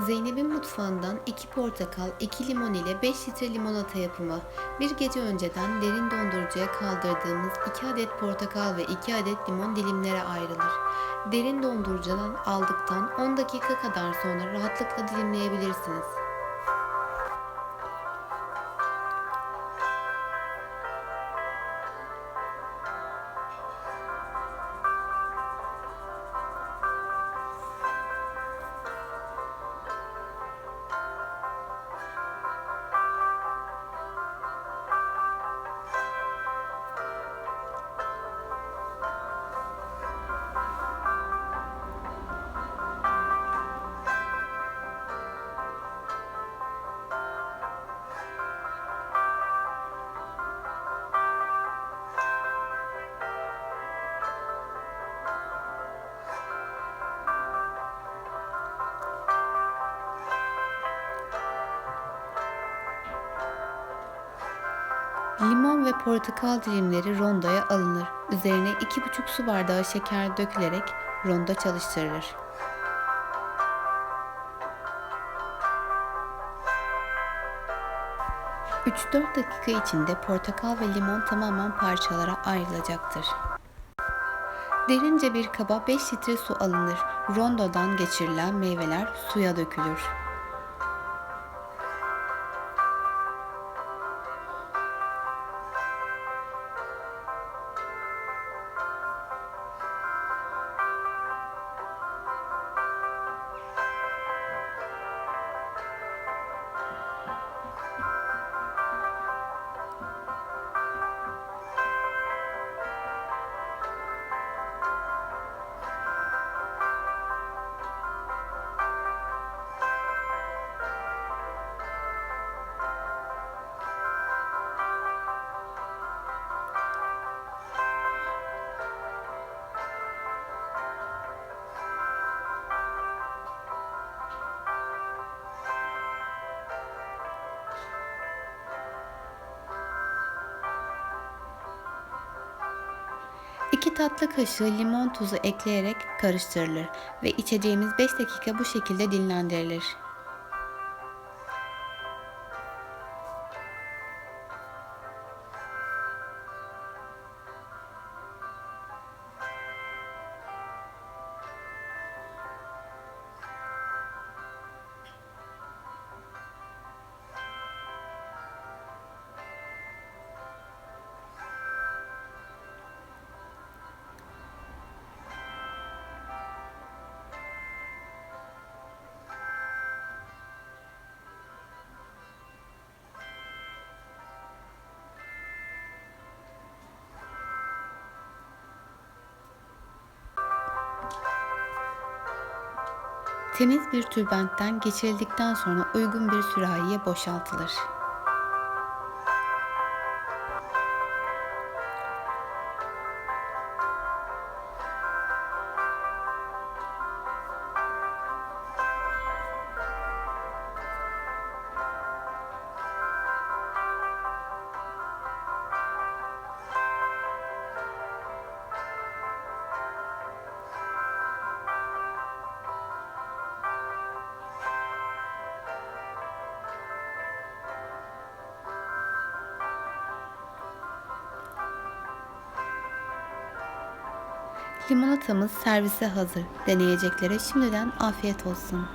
Zeynep'in mutfağından 2 portakal, 2 limon ile 5 litre limonata yapımı. Bir gece önceden derin dondurucuya kaldırdığımız 2 adet portakal ve 2 adet limon dilimlere ayrılır. Derin dondurucudan aldıktan 10 dakika kadar sonra rahatlıkla dilimleyebilirsiniz. Limon ve portakal dilimleri rondoya alınır. Üzerine 2,5 su bardağı şeker dökülerek ronda çalıştırılır. ...3-4 dakika içinde portakal ve limon tamamen parçalara ayrılacaktır. Derince bir kaba 5 litre su alınır. Rondodan geçirilen meyveler suya dökülür. İki tatlı kaşığı limon tuzu ekleyerek karıştırılır ve içeceğimiz 5 dakika bu şekilde dinlendirilir. Temiz bir tülbentten geçirildikten sonra uygun bir sürahiye boşaltılır. Limonatamız servise hazır. Deneyeceklere şimdiden afiyet olsun.